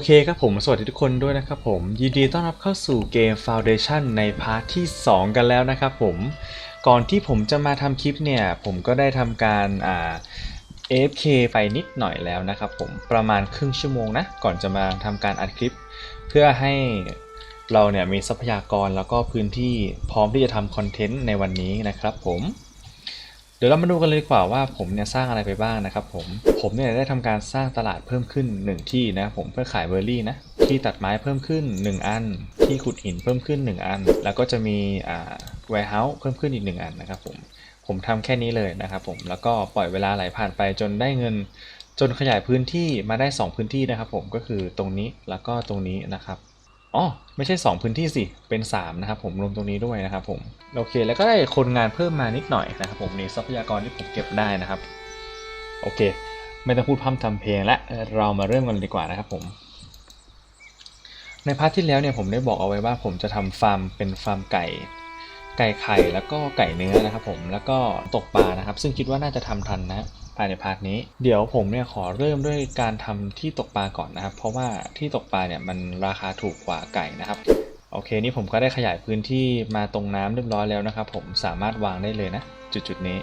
โอเคครับผม สวัสดีทุกคนด้วยนะครับผม ยินดีต้อนรับเข้าสู่เกม Foundation ในพาร์ทที่ 2 กันแล้วนะครับผม ก่อนที่ผมจะมาทำคลิปเนี่ย ผมก็ได้ทำการอ่า AFK ไปนิดหน่อยแล้วนะครับผม ประมาณครึ่งชั่วโมงนะ ก่อนจะมาทำการอัดคลิป เพื่อให้เราเนี่ยมีทรัพยากรแล้วก็พื้นที่พร้อมที่จะทำคอนเทนต์ในวันนี้นะครับผม เดี๋ยวเรามาดูกันเลยดีกว่าว่าผมเนี่ยสร้างอะไรไปบ้างนะครับผม ผมเนี่ยได้ทำการสร้างตลาดเพิ่มขึ้น 1 ที่นะผมเพื่อขายเบอร์รี่นะ ที่ตัดไม้เพิ่มขึ้น 1 อัน ที่ขุดหินเพิ่มขึ้น 1 อัน แล้วก็จะมีอ่า warehouse เพิ่มขึ้นอีก 1 อันนะครับผม ผมทำแค่นี้เลยนะครับผม แล้วก็ปล่อยเวลาไหลผ่านไปจนได้เงิน จนขยายพื้นที่มาได้ 2 พื้นที่นะครับผม ก็คือตรงนี้แล้วก็ตรงนี้นะครับ อ๋อไม่ใช่ 2 พื้นที่สิ เป็น 3 นะครับผมรวมตรงนี้ด้วยนะครับผมโอเค แล้วก็ได้คนงานเพิ่มมานิดหน่อยนะครับผมในทรัพยากรที่ผมเก็บได้นะครับ โอเค ไม่ต้องพูดพร่ำทำเพลงและเรามาเริ่มกันดีกว่านะครับผม ในพาร์ทที่แล้วเนี่ยผมได้บอกเอาไว้ว่าผมจะทำฟาร์มเป็นฟาร์มไก่ ไก่ไข่แล้วก็ไก่เนื้อนะครับผมแล้วก็ตกปลานะครับ ซึ่งคิดว่าน่าจะทำทันนะ ภายในพาร์ทนี้ เดี๋ยวผมเนี่ยขอเริ่มด้วยการทำที่ตกปลาก่อนนะครับ เพราะว่าที่ตกปลาเนี่ยมันราคาถูกกว่าไก่นะครับ โอเคนี่ผมก็ได้ขยายพื้นที่มาตรงน้ำเรียบร้อยแล้วนะครับ ผมสามารถวางได้เลยนะ จุดๆนี้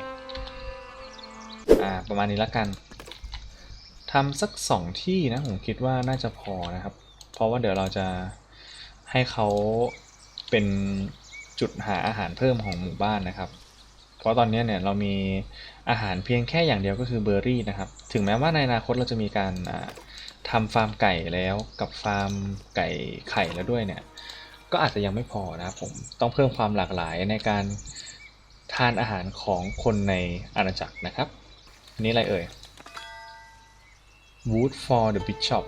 อ่าประมาณนี้ละกันทำสักสองที่นะผมคิดว่าน่าจะพอนะครับ เพราะว่าเดี๋ยวเราจะให้เขาเป็นจุดหาอาหารเพิ่มของหมู่บ้านนะครับ เพราะตอนนี้เนี่ยเรามี อาหารเพียงแค่อย่างเดียวก็คือเบอร์รี่นะครับ ถึงแม้ว่าในอนาคตเราจะมีการอ่าทำฟาร์มไก่แล้วกับฟาร์มไก่ไข่แล้วด้วยเนี่ย ก็อาจจะยังไม่พอนะครับผม ต้องเพิ่มความหลากหลายในการทานอาหารของคนในอาณาจักรนะครับนนี้อะไรเอ่ย Wood for the Bishop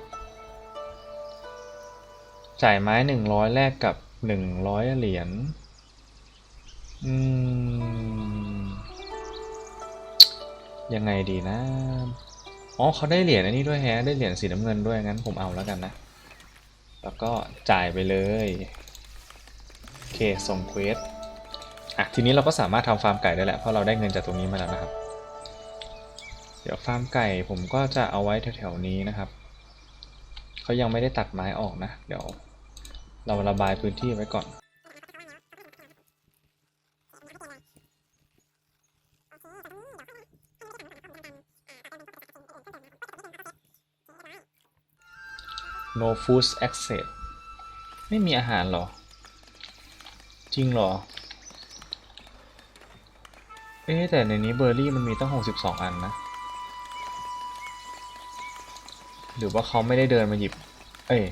จ่ายไม้ 100 แลกกับ 100 เหรียญ อืม ยังไงดีนะ อ๋อเขาได้เหรียญอันนี้ด้วยแฮะ ได้เหรียญสีน้ำเงินด้วยงั้นผมเอาแล้วกันนะ แล้วก็จ่ายไปเลย โอเค ส่งเควส อะ ทีนี้เราก็สามารถทำฟาร์มไก่ได้แหละ เพราะเราได้เงินจากตรงนี้มาแล้วนะครับ เดี๋ยวฟาร์มไก่ผมก็จะเอาไว้แถวๆนี้นะครับ เขายังไม่ได้ตัดไม้ออกนะ เดี๋ยวเราระบายพื้นที่ไว้ก่อน no food access ไม่มีอาหารหรอ จริงหรอ เอ๊แต่ในนี้เบอร์รี่มันมีตั้ง 62 อันนะ หรือว่าเขาไม่ได้เดินมาหยิบ เอ้ย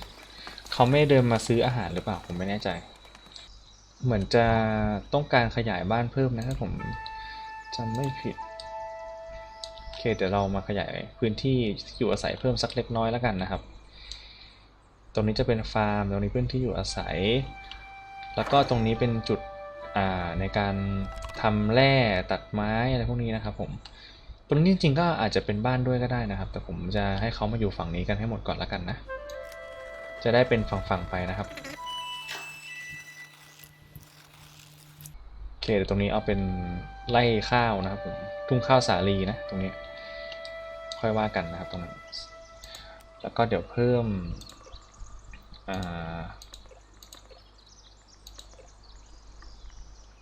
เขาไม่ได้เดินมาซื้ออาหารหรือเปล่า ผมไม่แน่ใจ เหมือนจะต้องการขยายบ้านเพิ่มนะถ้าผมจำไม่ผิดโอเคเดี๋ยวเรามาขยายพื้นที่อยู่อาศัยเพิ่มสักเล็กน้อยแล้วกันนะครับ รงนี้จะเป็นฟาร์ม ตรงนี้พื้นที่อยู่อาศัย แล้วก็ตรงนี้เป็นจุดในการทำแร่ตัดไม้อะไรพวกนี้นะครับผมตรงนี้จริงๆก็อาจจะเป็นบ้านด้วยก็ได้นะครับ แต่ผมจะให้เขามาอยู่ฝั่งนี้กันให้หมดก่อนแล้วกันนะ จะได้เป็นฝั่งๆไปนะครับโอเคเดี๋ยวตรงนี้เอาเป็นไร่ข้าวนะครับผมทุ่งข้าวสาลีนะตรงนี้ค่อยว่ากันนะครับตรงนั้นแล้วก็เดี๋ยวเพิ่ม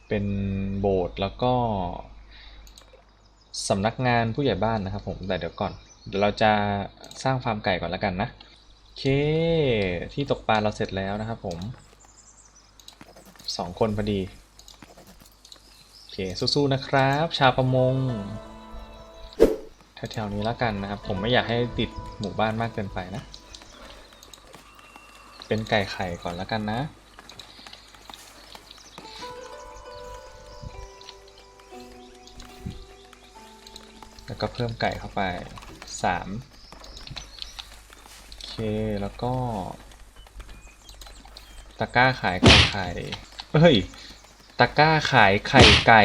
เป็นโบสถ์แล้วก็สำนักงานผู้ใหญ่บ้านนะครับผมแต่เดี๋ยวก่อนเดี๋ยวเราจะสร้างฟาร์มไก่ก่อนแล้วกันนะโอเคที่ตกปลาเราเสร็จแล้วนะครับผมสองคนพอดีโอเคสู้ๆนะครับ ชาวประมงแถวๆนี้แล้วกันนะครับ ผมไม่อยากให้ติดหมู่บ้านมากเกินไปนะ เป็นไก่ไข่ก่อนแล้วกันนะ แล้วก็เพิ่มไก่เข้าไป3โอเค แล้วก็ตะกร้าขายไก่ไข่เฮ้ย ตะกร้าขายไข่ไก่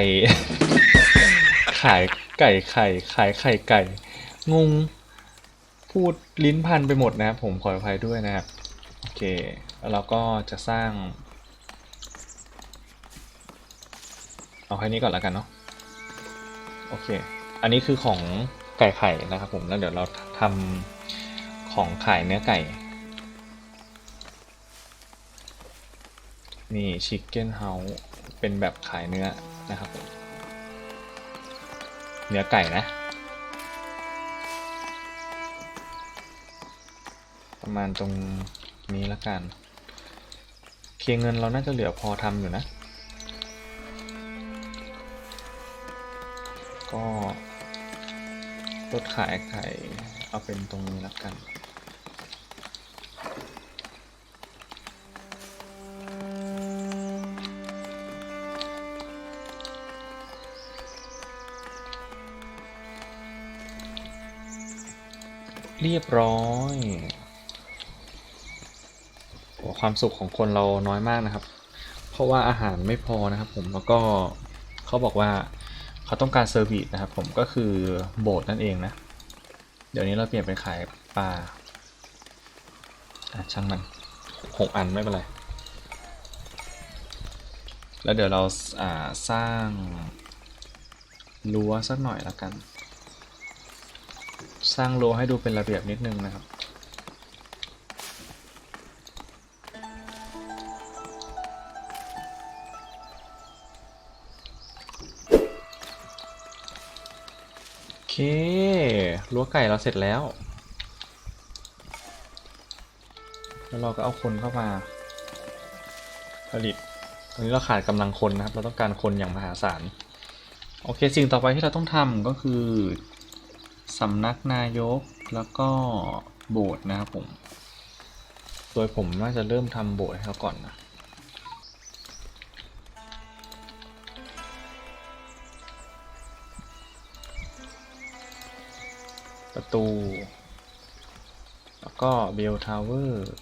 ขายไก่ไข่ ขายไข่ไก่ งง พูดลิ้นพันไปหมดนะครับผมขออภัยด้วยนะครับ เคแล้วเราก็จะสร้าง เอาแค่นี้ก่อนแล้วกันเนาะโอเค อันนี้คือของไก่ไข่นะครับผมแล้วเดี๋ยวเราทำของขายเนื้อไก่ นี่ชิคเก้นเฮาเป็นแบบขายเนื้อนะครับเนื้อไก่นะประมาณตรง นี้ละกัน เคเงินเราน่าจะเหลือพอทำอยู่นะ ก็ลดขายไข่เอาเป็นตรงนี้ละกันเรียบร้อย ความสุขของคนเราน้อยมากนะครับ เพราะว่าอาหารไม่พอนะครับผมแล้วก็เขาบอกว่าเขาต้องการเซอร์วิสนะครับผมก็คือโบสถ์นั่นเองนะ เดี๋ยวนี้เราเปลี่ยนเป็นขายปลาช่างมันหกอันไม่เป็นไร แล้วเดี๋ยวเราาสร้างรั้วสักหน่อยละกัน สร้างรั้วให้ดูเป็นระเบียบนิดนึงนะครับ เครั้วไก่เราเสร็จแล้ว แล้วเราก็เอาคนเข้ามา ผลิต ตอนนี้เราขาดกำลังคนนะครับ เราต้องการคนอย่างมหาศาล โอเค สิ่งต่อไปที่เราต้องทำก็คือสำนักนายกแล้วก็โบสถ์นะครับผม โดยผมน่าจะเริ่มทำโบสถ์ให้เขาก่อนนะ ประตู แล้วก็เบลทาวเวอร์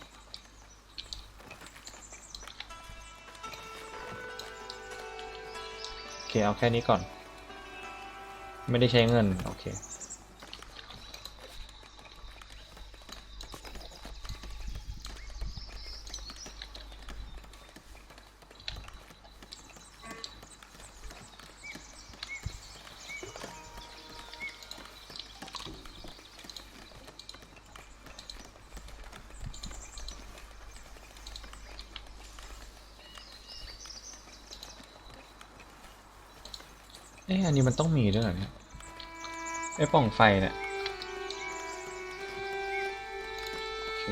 โอเค เอาแค่นี้ก่อน ไม่ได้ใช้เงิน โอเค อันนี้มันต้องมีด้วยเหรอเนี่ยไอ้ป่องไฟเนี่ยโอเค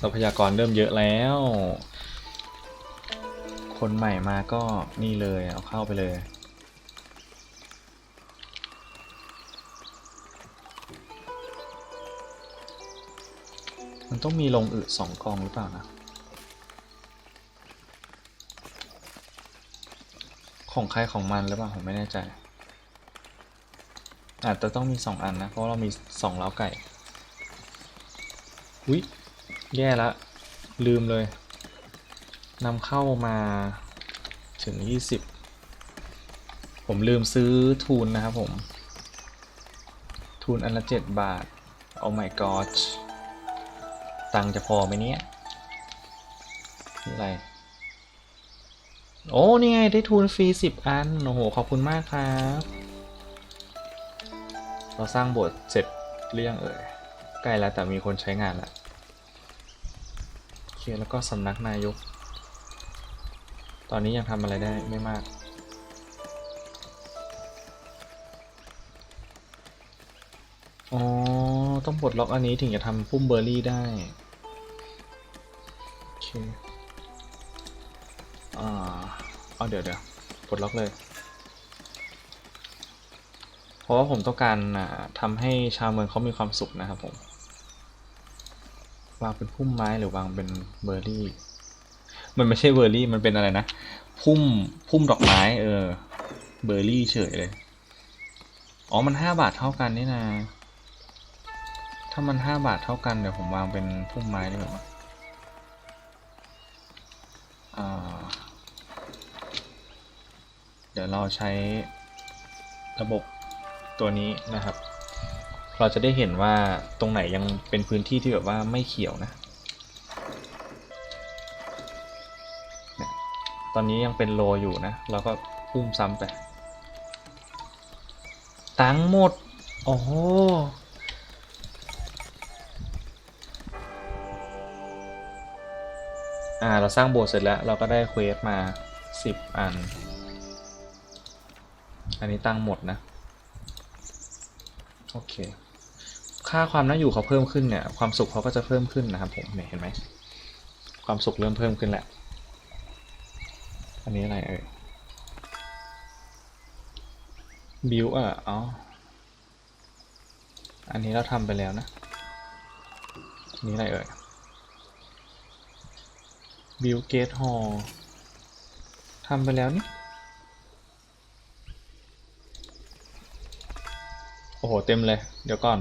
ทรัพยากรเริ่มเยอะแล้ว คนใหม่มาก็นี่เลยเอาเข้าไปเลยมันต้องมีลงอึสองกองหรือเปล่านะ ของใครของมันหรือเปล่าผมไม่แน่ใจ อาจจะต้องมีสองอันนะ เพราะเรามีสองเล้าไก่อุ้ยแย่ละ ลืมเลยนำเข้ามาถึง 20 ผมลืมซื้อทูนนะครับผม ทูนอันละ 7 บาท โอ้ my god ตังค์จะพอไหมเนี่ยนี่อะไร โอ้นี่ไงได้ทุนฟรีสิบอัน โอ้โห ขอบคุณมากครับ เราสร้างโบทเสร็จหรือยังเอ่ยใกล้แล้วแต่มีคนใช้งานแล้วโอเคแล้วก็สำนักนายก ตอนนี้ยังทำอะไรได้ไม่มาก อ๋อ ต้องปลดล็อกอันนี้ถึงจะทำพุ่มเบอร์รี่ได้ โอเค เอเดี๋ยวเดี๋ยวปลดล็อกเลย เพราะว่าผมต้องการอ่าทำให้ชาวเมืองเขามีความสุขนะครับผมวางเป็นพุ่มไม้หรือวางเป็นเบอร์รี่ มันไม่ใช่เบอร์รี่ มันเป็นอะไรนะ พุ่ม พุ่มดอกไม้ เออ เบอร์รี่เฉยเลย อ๋อ มันห้าบาทเท่ากันนี่นะ ถ้ามันห้าบาทเท่ากันเดี๋ยวผมวางเป็นพุ่มไม้ดีกว่า เดี๋ยวเราใช้ระบบตัวนี้นะครับ เราจะได้เห็นว่าตรงไหนยังเป็นพื้นที่ที่แบบว่าไม่เขียวนะตอนนี้ยังเป็นโลอยู่นะ เราก็พุ่มซ้ำไป ตังหมด โอ้โห อ่า เราสร้างโบสถ์เสร็จแล้ว เราก็ได้เควสมาสิบอัน อันนี้ตั้งหมดนะ โอเค ค่าความน่าอยู่เขาเพิ่มขึ้นเนี่ย ความสุขเขาก็จะเพิ่มขึ้นนะครับผมเนี่ยเห็นไหม ความสุขเริ่มเพิ่มขึ้นแหละ อันนี้อะไรเอ่ยบิวอ่อ๋อ อันนี้เราทำไปแล้วนะนนี้อะไรเอ่ยบิวเกตฮอลทำไปแล้วนี่ โอ้โหเต็มเลย เดี๋ยวก่อน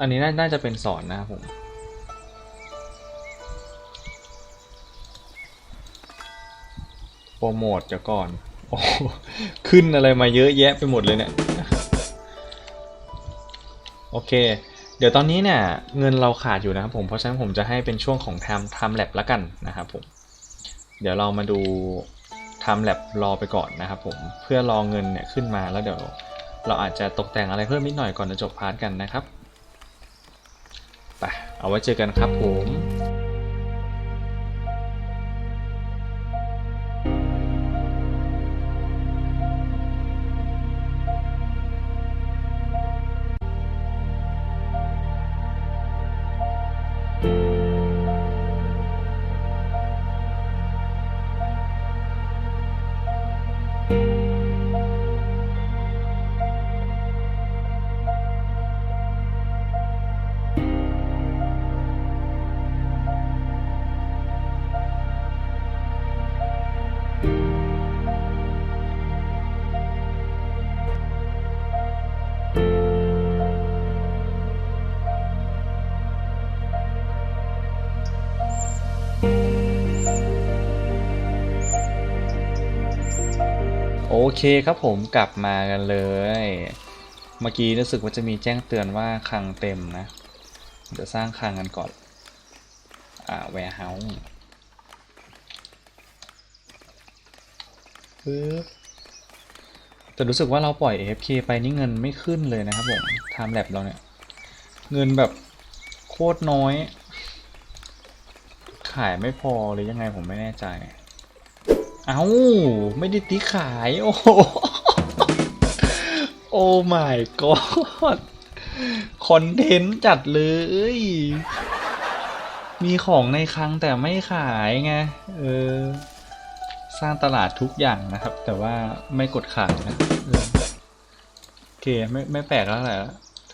อันนี้น่าจะเป็นสอนนะครับผมโปรโมทเดี๋ยวก่อนโอ้ขึ้นอะไรมาเยอะแยะไปหมดเลยเนี่ย โอเค เดี๋ยวตอนนี้เนี่ย เงินเราขาดอยู่นะครับผม เพราะฉะนั้นผมจะให้เป็นช่วงของ time time lab ละกันนะครับผม เดี๋ยวเรามาดู time lab รอไปก่อนนะครับผม เพื่อรอเงินเนี่ยขึ้นมาแล้วเดี๋ยว เราอาจจะตกแต่งอะไรเพิ่มนิดหน่อยก่อนจะจบพาร์ทกันนะครับไปเอาไว้เจอกันครับผม เคครับผมกลับมากันเลย เมื่อกี้รู้สึกว่าจะมีแจ้งเตือนว่าคังเต็มนะ เดี๋ยวสร้างคังกันก่อน อ่า warehouse ปึ๊บแต่รู้สึกว่าเราปล่อย AFK ไปนี่เงินไม่ขึ้นเลยนะครับผม Time Lab เราเนี่ย เงินแบบโคตรน้อย ขายไม่พอหรือยังไงผมไม่แน่ใจ เอ้าไม่ได้ตีขาย โอ้โหโอ้ my god คอนเทนต์จัดเลย มีของในคลังแต่ไม่ขายไง เออ สร้างตลาดทุกอย่างนะครับ แต่ว่าไม่กดขายนะเออโอเค ไม่ไม่แปลกแล้วแหละ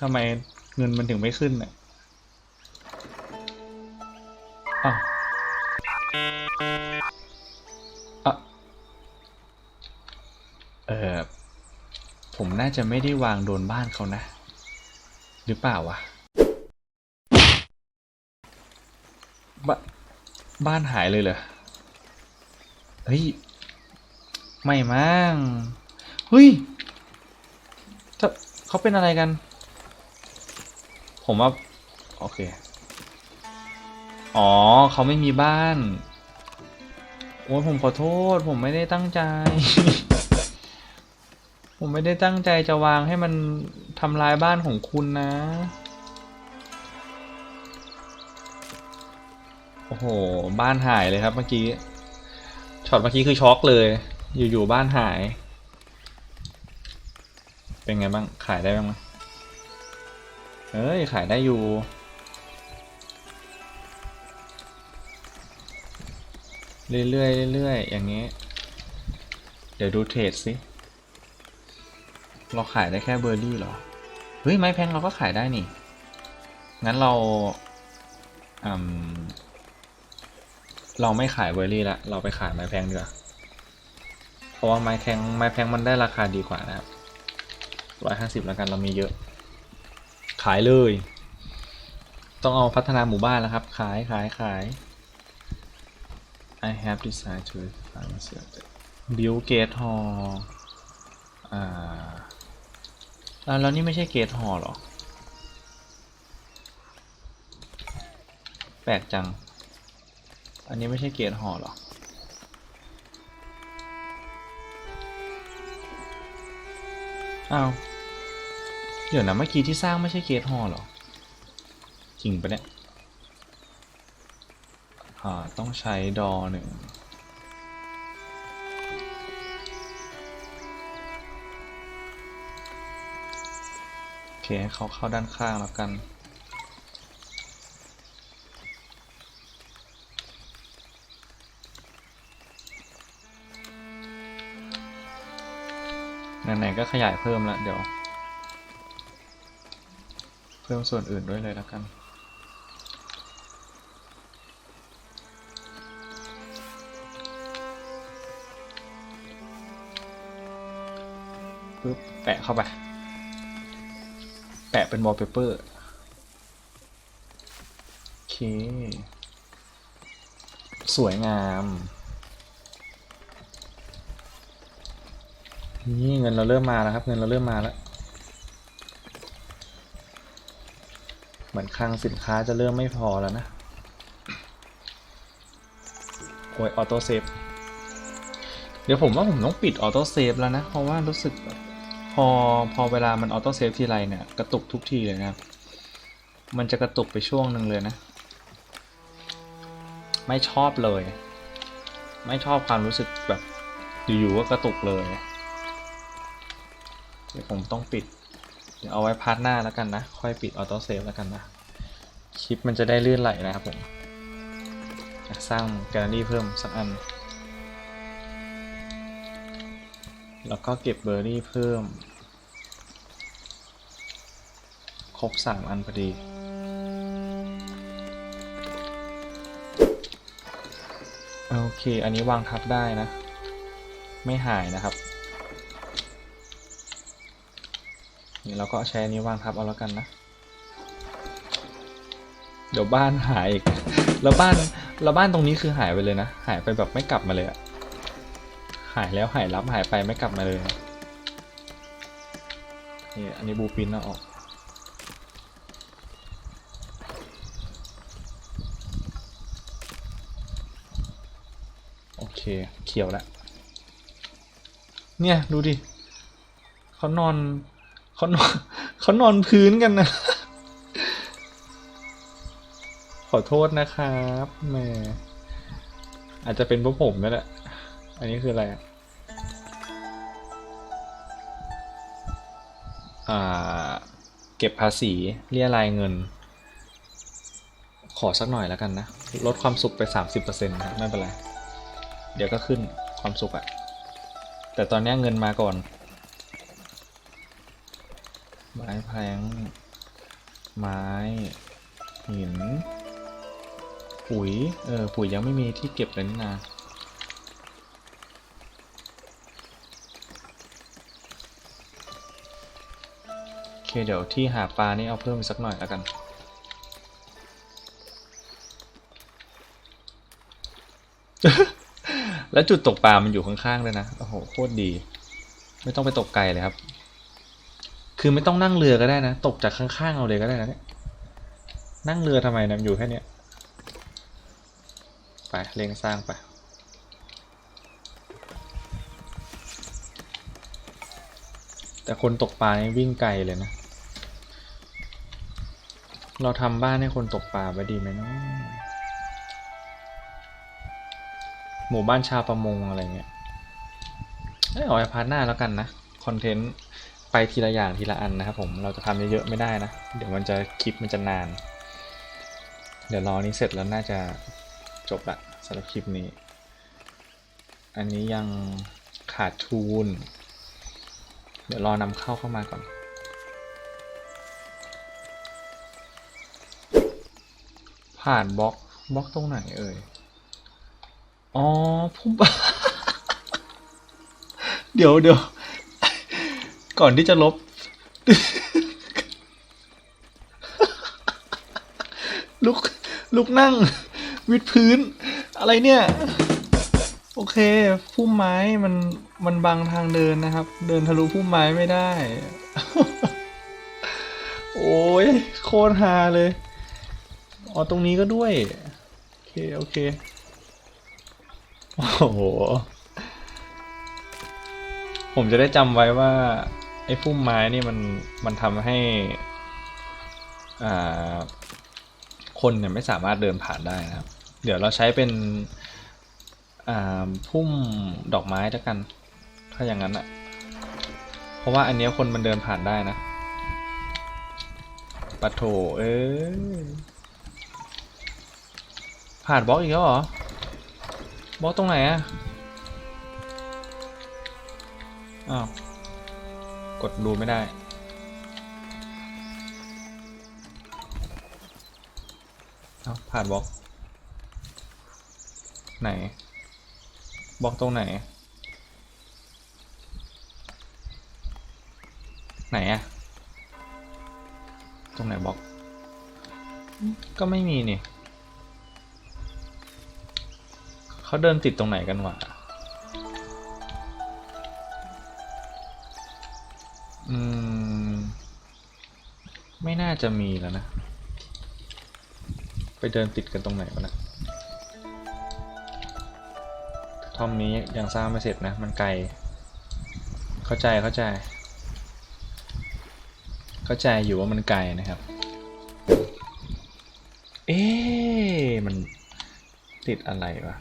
ทำไมเงินมันถึงไม่ขึ้นเนี่ยอ้าว เออผมน่าจะไม่ได้วางโดนบ้านเขานะ หรือเปล่าวะบบ้านหายเลยเหรอ เฮ้ย ไม่มั้งเฮ้ยถ้าเขาเป็นอะไรกัน ผมว่า โอเค อ๋อ เขาไม่มีบ้าน โอ้ยผมขอโทษ ผมไม่ได้ตั้งใจ ผมไม่ได้ตั้งใจจะวางให้มันทำลายบ้านของคุณนะ โอ้โห บ้านหายเลยครับเมื่อกี้ ช็อตเมื่อกี้คือช็อกเลย อยู่ๆบ้านหาย เป็นไงบ้าง ขายได้บ้างไหมเอ้ย ขายได้อยู่เรื่อยๆเรื่อยๆอย่างนี้ เดี๋ยวดูเทรดสิ เราขายได้แค่เบอร์รี่เหรอ เฮ้ย ไม้แพงเราก็ขายได้นี่ งั้นเราอืมเราไม่ขายเบอร์รี่ละ เราไปขายไม้แพงดีกว่า เพราะว่าไม้แพงไม้แพงมันได้ราคาดีกว่านะครับร้อยห้าสิบแล้วกันเรามีเยอะ ขายเลย ต้องเอาพัฒนาหมู่บ้านแล้วครับ ขายขายขาย I have decided to find myself build gate hall อ่าอ่า แล้วนี่ไม่ใช่เกตฮอหรอ แปลกจัง อันนี้ไม่ใช่เกตฮอหรอ อ้าว เดี๋ยวนะเมื่อกี้ที่สร้างไม่ใช่เกตฮอหรอ จริงปะเนี่ย อ่า ต้องใช้ดอหนึ่ง เคให้เขาเข้าด้านข้างแล้วกัน ไหนๆก็ขยายเพิ่มล้วเดี๋ยว เพิ่มส่วนอื่นด้วยเลยแล้วกันปึ๊บแปะเข้าไป แปะเป็นวอลเปเปอร์โอเค สวยงาม นี่เงินเราเริ่มมาแล้วครับ เงินเราเริ่มมาแล้ว เหมือนคลังสินค้าจะเริ่มไม่พอแล้วนะโอ้ยออโต้เซฟ เดี๋ยวผมว่าผมต้องปิดออโต้เซฟแล้วนะ เพราะว่ารู้สึกแบบ พอพอเวลามันออโต้เซฟทีไรเนี่ยกระตุกทุกทีเลยนะครับ มันจะกระตุกไปช่วงหนึ่งเลยนะ ไม่ชอบเลย ไม่ชอบความรู้สึกแบบอยู่ๆก็กระตุกเลย เดี๋ยวผมต้องปิด เดี๋ยวเอาไว้พาร์ทหน้าแล้วกันนะ ค่อยปิดออโต้เซฟแล้วกันนะ คลิปมันจะได้ลื่นไหลนะครับผม สร้างแกลเลอรี่เพิ่มสักอัน แล้วก็เก็บเบอร์รี่เพิ่ม ครบสามอันพอดี โอเค อันนี้วางทับได้นะ ไม่หายนะครับ นี่เราก็ใช้อันนี้วางทับเอาแล้วกันนะ เดี๋ยวบ้านหายอีก แล้วบ้าน แล้วบ้านตรงนี้คือหายไปเลยนะ หายไปแบบไม่กลับมาเลยอะ หายแล้วหายรับหายไปไม่กลับมาเลยนะนี่อันนี้บูปินเอาออกโอเคเขียวแล้วเนี่ยดูดิเขานอนเขานอนเขานอนพื้นกันนะ ขอโทษนะครับแหมอาจจะเป็นพวกผมนั่นแหละ อันนี้คืออะไรอ่าเก็บภาษีเรียรายเงิน ขอสักหน่อยแล้วกันนะ ลดความสุขไป 30%นะไม่เป็นไร เดี๋ยวก็ขึ้นความสุขอะแต่ตอนนี้เงินมาก่อนไม้แพงไม้หินปุ๋ยเออปุ๋ยยังไม่มีที่เก็บเลยนี่นา โอเคเดี๋ยวที่หาปลานี่เอาเพิ่มอีกสักหน่อยแล้วกัน แล้วจุดตกปลามันอยู่ข้างๆเลยนะ โอ้โหโคตรดี ไม่ต้องไปตกไกลเลยครับ คือไม่ต้องนั่งเรือก็ได้นะ ตกจากข้างๆเอาเลยก็ได้นะเนี่ยนั่งเรือทำไมนะอยู่แค่เนี้ยไปเร่งสร้างไปแต่คนตกปลานี่วิ่งไกลเลยนะ เราทำบ้านให้คนตกปลาไว้ดีไหมเนาะหมู่บ้านชาวประมงอะไรเงี้ยเอ้ยเอาไว้พาร์ทหน้าแล้วกันนะ คอนเทนต์ไปทีละอย่างทีละอันนะครับผม เราจะทำเยอะๆไม่ได้นะ เดี๋ยวมันจะคลิปมันจะนาน เดี๋ยวรอนี้เสร็จแล้วน่าจะจบละสำหรับคลิปนี้ อันนี้ยังขาดทูนเดี๋ยวรอนำเข้าเข้ามาก่อน ผ่านบล็อกบล็อกตรงไหนเอ่ย อ๋อผู้เดี๋ยวเดี๋ยวก่อนที่จะลบ ลุก ลุกนั่ง วิดพื้น อะไรเนี่ย โอเคพุ่มไม้มันมันบังทางเดินนะครับ เดินทะลุพุ่มไม้ไม่ได้ โอ้ยโคตรฮาเลย อ๋อตรงนี้ก็ด้วย โอเค โอเค โอ้โห ผมจะได้จำไว้ว่า ไอ้พุ่มไม้นี่มันมันทำให้ อ่า คนเนี่ยไม่สามารถเดินผ่านได้นะครับ เดี๋ยวเราใช้เป็น อ่า พุ่มดอกไม้แล้วกัน ถ้าอย่างนั้นอะเพราะว่าอันเนี้ยคนมันเดินผ่านได้นะปะโถเอ้ย ผ่านบล็อกอีกแล้วเหรอบล็อกตรงไหนอะอ้าวกดดูไม่ได้ เอาผ่านบล็อก ไหนบล็อกตรงไหน ไหนอะตรงไหนบล็อก ก็ไม่มีนี่ เขาเดินติดตรงไหนกันวะอืม ไม่น่าจะมีแล้วนะ ไปเดินติดกันตรงไหนวะนะทอมนี้ยังสร้างไม่เสร็จนะ มันไกล เข้าใจเข้าใจ เข้าใจอยู่ว่ามันไกลนะครับ เอ๊มันติดอะไรวะ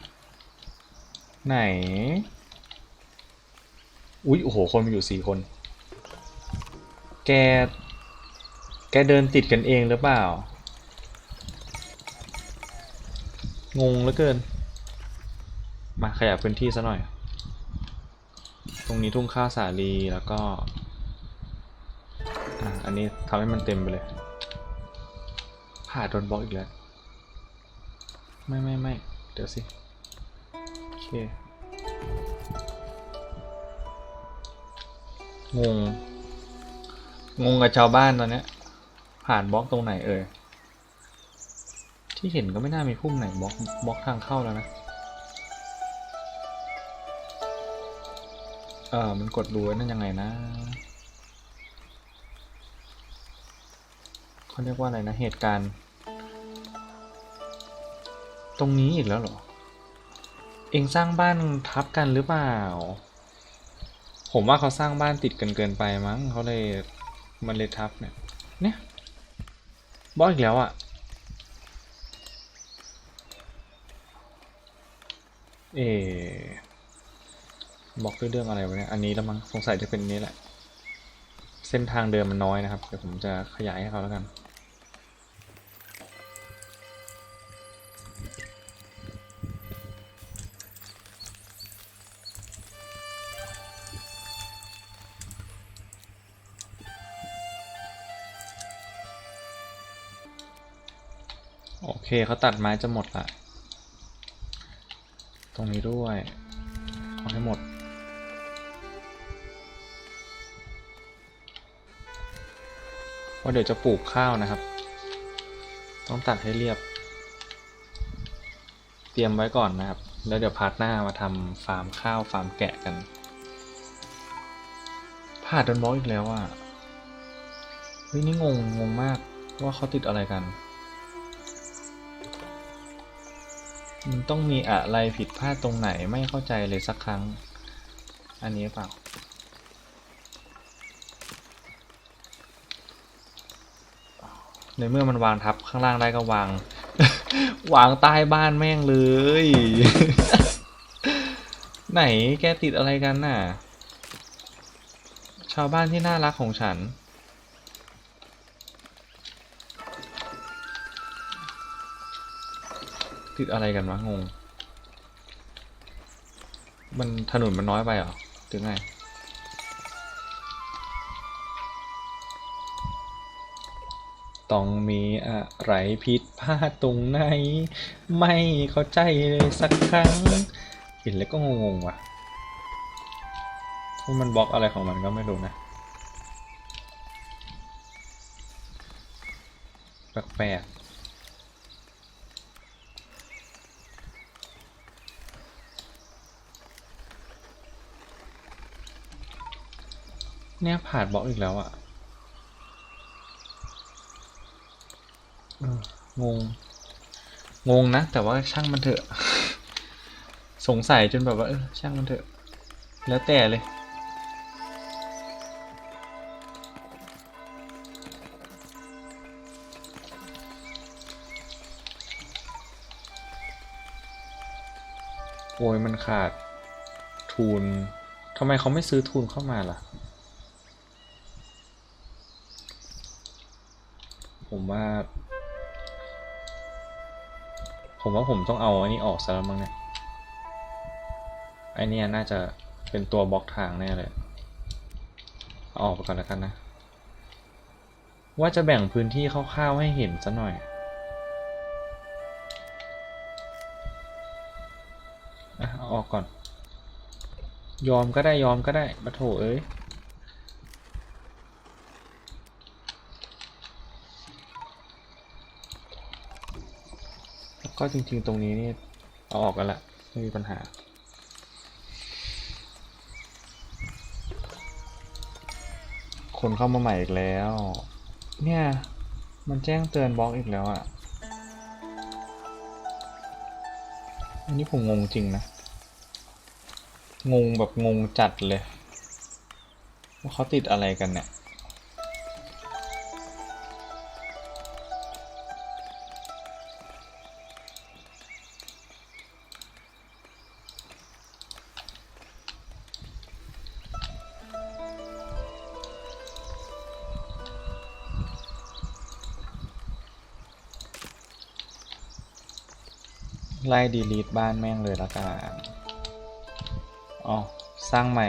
ไหน อุ๊ย โอ้โห คนมาอยู่สี่คน แก แกเดินติดกันเองหรือเปล่า งงเหลือเกิน มาขยับพื้นที่ซะหน่อย ตรงนี้ทุ่งข้าวสาลีแล้วก็อะอันนี้ทำให้มันเต็มไปเลย ผ่าโดนบล็อกอีกแล้ว ไม่ไม่ไม่เดี๋ยวสิ งง งงกับชาวบ้านตอนเนี้ย ผ่านบล็อกตรงไหนเอ่ย ที่เห็นก็ไม่น่ามีพุ่มไหนบล็อกบล็อกทางเข้าแล้วนะ เออมันกดดูไว้นั่นยังไงนะเขาเรียกว่าอะไรนะเหตุการณ์ ตรงนี้อีกแล้วเหรอ เองสร้างบ้านทับกันหรือเปล่า ผมว่าเขาสร้างบ้านติดกันเกินไปมั้งเขาเลยมันเลยทับเนี่ย เนี่ยบอกอีกแล้วอะ่ะ เอบอกด้วยเรื่องอะไรวะเนี่ย อันนี้แล้วมั้งสงสัยจะเป็นนี้แหละ เส้นทางเดิมมันน้อยนะครับ เดี๋ยวผมจะขยายให้เขาแล้วกัน เคเขาตัดไม้จะหมดละตรงนี้ด้วยเอาให้หมด ว่าเดี๋ยวจะปลูกข้าวนะครับ ต้องตัดให้เรียบ เตรียมไว้ก่อนนะครับ แล้วเดี๋ยวพาร์ทหน้ามาทำฟาร์มข้าวฟาร์มแกะกันพลาดโดนบล็อกอีกแล้วอะเฮ้ยนี่งงงงมากว่าเขาติดอะไรกัน มันต้องมีอะไรผิดพลาดตรงไหนไม่เข้าใจเลยสักครั้ง อันนี้เปล่า ในเมื่อมันวางทับข้างล่างได้ก็วาง วางใต้บ้านแม่งเลย ไหนแกติดอะไรกันน่ะ ชาวบ้านที่น่ารักของฉัน ติดอะไรกันวะงง มันถนนมันน้อยไปเหรอถึงไงต้องมีอะไรผิดพลาดตรงไหน ไม่เข้าใจเลยสักครั้งเห็นแล้วก็งงๆว่ะว่ามันบล็อกอะไรของมันก็ไม่รู้นะแปลกๆ เนี่ยผ่านบล็อกอีกแล้วอะ่ะงง งงนะ แต่ว่าช่างมันเถอะ สงสัยจนแบบว่าเออช่างมันเถอะ แล้วแต่เลยโอ้ยมันขาดทุนทำไมเขาไม่ซื้อทุนเข้ามาล่ะ ผมว่า ผมว่าผมต้องเอาอันนี้ออกซะแล้วมั้งเนี่ยไอเนี่ยน่าจะเป็นตัวบล็อกทางแน่เลยเอาออกไปก่อนแล้วกันนะ ว่าจะแบ่งพื้นที่คร่าวๆให้เห็นซะหน่อยอะอออกก่อน ยอมก็ได้ยอมก็ได้ปะโถเอ้ย แล้ว ก็จริงๆตรงนี้นี่เอาออกกันละไม่มีปัญหา คนเข้ามาใหม่อีกแล้ว เนี่ย มันแจ้งเตือนบล็อกอีกแล้วอะ่ะ อันนี้ผมงงจริงนะ งงแบบงงจัดเลย ว่าเขาติดอะไรกันเนี่ย ไล่ดีลีทบ้านแม่งเลยละกันอ๋อสร้างใหม่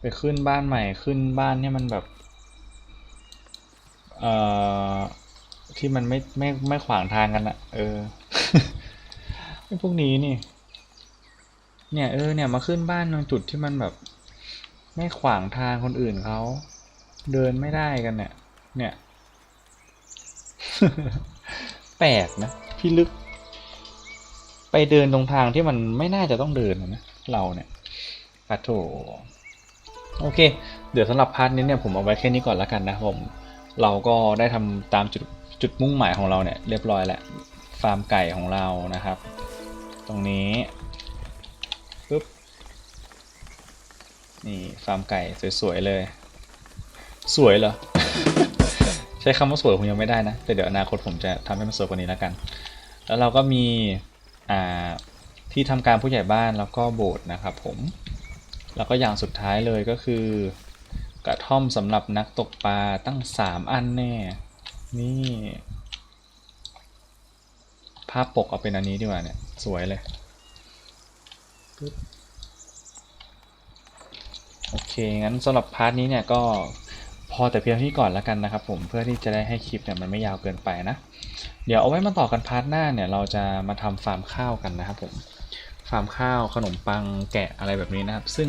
ไปขึ้นบ้านใหม่ขึ้นบ้านเนี่ยมันแบบ เอ่อ ที่มันไม่ไม่ไม่ขวางทางกันอะเออไอ้พวกนี้นี่ เนี่ยเออเนี่ยมาขึ้นบ้านตรงจุดที่มันแบบ ไม่ขวางทางคนอื่นเขา เดินไม่ได้กันเนี่ย เนี่ย แปลกนะพี่ลึก ไปเดินตรงทางที่มันไม่น่าจะต้องเดินนะเราเนี่ยปะโถโอเค เดี๋ยวสำหรับพาร์ทนี้เนี่ยผมเอาไว้แค่นี้ก่อนละกันนะผม เราก็ได้ทำตามจุดจุดมุ่งหมายของเราเนี่ยเรียบร้อยแล้วฟาร์มไก่ของเรานะครับ ตรงนี้ปึ๊บนี่ฟาร์มไก่สวยๆเลย สวยเหรอใช้คำว่าสวยผมยังไม่ได้นะ แต่เดี๋ยวอนาคตผมจะทำให้มันสวยกว่านี้แล้วกัน แล้วเราก็มีอ่าที่ทำการผู้ใหญ่บ้านแล้วก็โบสถ์นะครับผม แล้วก็อย่างสุดท้ายเลยก็คือ กระท่อมสำหรับนักตกปลาตั้ง 3 อันแน่ นี่ภาพปกเอาเป็นอันนี้ดีกว่าเนี่ย สวยเลยโอเค งั้นสำหรับพาร์ทนี้เนี่ยก็ พอแต่เพียงท่านี้ก่อนแล้วกันนะครับผมเพื่อที่จะได้ให้คลิปเนี่ยมันไม่ยาวเกินไปนะ เดี๋ยวเอาไว้มาต่อกันพาร์ทหน้าเนี่ยเราจะมาทำฟาร์มข้าวกันนะครับผมฟาร์มข้าวขนมปังแกะอะไรแบบนี้นะครับ ซึ่ง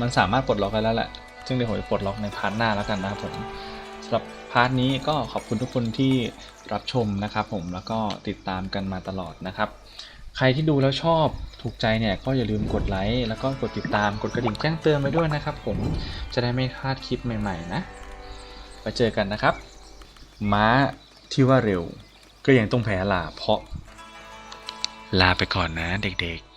มันสามารถปลดล็อกได้แล้วแหละซึ่งเดี๋ยวผมจะปลดล็อกในพาร์ทหน้าแล้วกันนะครับผมสำหรับพาร์ทนี้ก็ขอบคุณทุกคนที่รับชมนะครับผมแล้วก็ติดตามกันมาตลอดนะครับ ใครที่ดูแล้วชอบถูกใจเนี่ยก็อย่าลืมกดไลค์แล้วก็กดติดตามกดกระดิ่งแจ้งเตือนไปด้วยนะครับ ผมจะได้ไม่พลาดคลิปใหม่ๆนะไปเจอกันนะครับ ม้าที่ว่าเร็ว ก็ยังต้องแพ้ลาเพราะ ลาไปก่อนนะเด็กๆ